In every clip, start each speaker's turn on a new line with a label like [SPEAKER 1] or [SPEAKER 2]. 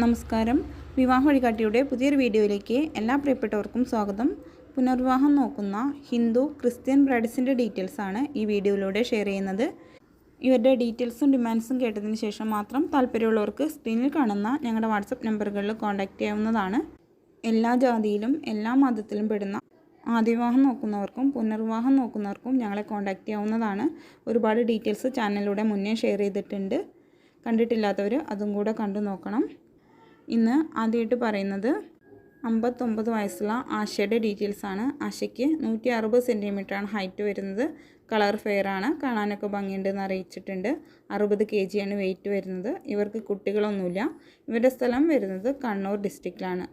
[SPEAKER 1] നമസ്കാരം. വിവാഹ വഴികാട്ടിയുടെ പുതിയൊരു വീഡിയോയിലേക്ക് എല്ലാ പ്രിയപ്പെട്ടവർക്കും സ്വാഗതം. പുനർവിവാഹം നോക്കുന്ന ഹിന്ദു ക്രിസ്ത്യൻ ബ്രൈഡ്സിന്റെ ഡീറ്റെയിൽസാണ് ഈ വീഡിയോയിലൂടെ ഷെയർ ചെയ്യുന്നത്. ഇവരുടെ ഡീറ്റെയിൽസും ഡിമാൻഡ്സും കേട്ടതിന് ശേഷം മാത്രം താല്പര്യമുള്ളവർക്ക് സ്ക്രീനിൽ കാണുന്ന ഞങ്ങളുടെ വാട്സപ്പ് നമ്പറുകളിൽ കോൺടാക്റ്റ് ചെയ്യാവുന്നതാണ്. എല്ലാ ജാതിയിലും എല്ലാ മതത്തിലും പെടുന്ന ആദ്യവിവാഹം നോക്കുന്നവർക്കും പുനർവിവാഹം നോക്കുന്നവർക്കും ഞങ്ങളെ കോൺടാക്റ്റ് ചെയ്യാവുന്നതാണ്. ഒരുപാട് ഡീറ്റെയിൽസ് ചാനലിലൂടെ മുന്നേ ഷെയർ ചെയ്തിട്ടുണ്ട്. കണ്ടിട്ടില്ലാത്തവർ അതും കൂടെ കണ്ടു നോക്കണം. ഇന്ന് ആദ്യമായിട്ട് പറയുന്നത് അമ്പത്തൊമ്പത് വയസ്സുള്ള ആശയുടെ ഡീറ്റെയിൽസാണ് ആശയ്ക്ക് നൂറ്റി അറുപത് സെന്റിമീറ്ററാണ് ഹൈറ്റ് വരുന്നത്. കളർ ഫെയർ ആണ്. കാണാനൊക്കെ ഭംഗിയുണ്ടെന്ന് അറിയിച്ചിട്ടുണ്ട്. അറുപത് കെ ജിയാണ് വെയിറ്റ് വരുന്നത്. ഇവർക്ക് കുട്ടികളൊന്നുമില്ല. ഇവരുടെ സ്ഥലം വരുന്നത് കണ്ണൂർ ഡിസ്ട്രിക്റ്റിലാണ്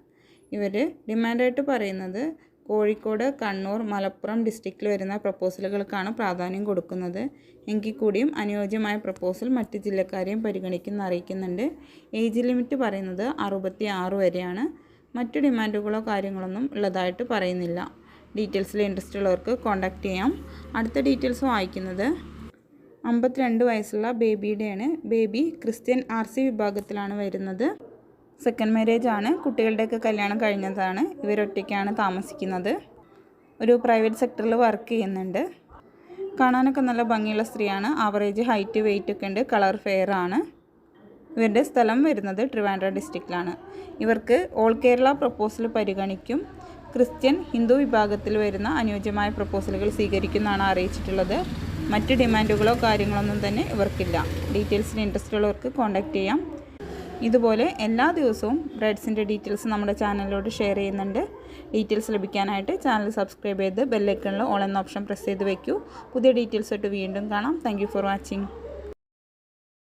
[SPEAKER 1] ഇവർ ഡിമാൻഡായിട്ട് പറയുന്നത് കോഴിക്കോട് കണ്ണൂർ മലപ്പുറം ഡിസ്ട്രിക്റ്റിൽ വരുന്ന പ്രപ്പോസലുകൾക്കാണ് പ്രാധാന്യം കൊടുക്കുന്നത്. എങ്കിൽ കൂടിയും അനുയോജ്യമായ പ്രപ്പോസൽ മറ്റ് ജില്ലക്കാരെയും പരിഗണിക്കുന്ന അറിയിക്കുന്നുണ്ട്. ഏജ് ലിമിറ്റ് പറയുന്നത് അറുപത്തി ആറ് വരെയാണ്. മറ്റു ഡിമാൻഡുകളോ കാര്യങ്ങളൊന്നും ഉള്ളതായിട്ട് പറയുന്നില്ല. ഡീറ്റെയിൽസിൽ ഇൻട്രസ്റ്റ് ഉള്ളവർക്ക് കോൺടാക്റ്റ് ചെയ്യാം. അടുത്ത ഡീറ്റെയിൽസ് വായിക്കുന്നത് അമ്പത്തിരണ്ട് വയസ്സുള്ള ബേബിയുടെയാണ് ബേബി ക്രിസ്ത്യൻ ആർ സി വിഭാഗത്തിലാണ് വരുന്നത്. സെക്കൻഡ് മാരേജ് ആണ്. കുട്ടികളുടെയൊക്കെ കല്യാണം കഴിഞ്ഞതാണ്. ഇവരൊറ്റയ്ക്കാണ് താമസിക്കുന്നത്. ഒരു പ്രൈവറ്റ് സെക്ടറിൽ വർക്ക് ചെയ്യുന്നുണ്ട്. കാണാനൊക്കെ നല്ല ഭംഗിയുള്ള സ്ത്രീയാണ്. ആവറേജ് ഹൈറ്റ് വെയിറ്റ് ഒക്കെ ഉണ്ട്. കളർ ഫെയർ ആണ്. ഇവരുടെ സ്ഥലം വരുന്നത് ട്രിവാൻഡ്ര ഡിസ്ട്രിക്റ്റിലാണ് ഇവർക്ക് ഓൾ കേരള പ്രപ്പോസൽ പരിഗണിക്കും. ക്രിസ്ത്യൻ ഹിന്ദു വിഭാഗത്തിൽ വരുന്ന അനുയോജ്യമായ പ്രപ്പോസലുകൾ സ്വീകരിക്കുന്നതാണ് അറിയിച്ചിട്ടുള്ളത്. മറ്റ് ഡിമാൻഡുകളോ കാര്യങ്ങളൊന്നും തന്നെ ഇവർക്കില്ല. ഡീറ്റെയിൽസിന് ഇൻട്രസ്റ്റ് ഉള്ളവർക്ക് കോൺടാക്റ്റ് ചെയ്യാം. ഇതുപോലെ എല്ലാ ദിവസവും ബ്രൈഡ്സിന്റെ ഡീറ്റെയിൽസ് നമ്മുടെ ചാനലിലോട്ട് ഷെയർ ചെയ്യുന്നുണ്ട്. ഡീറ്റെയിൽസ് ലഭിക്കാനായിട്ട് ചാനൽ സബ്സ്ക്രൈബ് ചെയ്ത് ബെല്ലൈക്കണിൽ ഓൾ എന്ന ഓപ്ഷൻ പ്രസ് ചെയ്ത് വയ്ക്കൂ പുതിയ ഡീറ്റെയിൽസ് ആയിട്ട് വീണ്ടും കാണാം. Thank for watching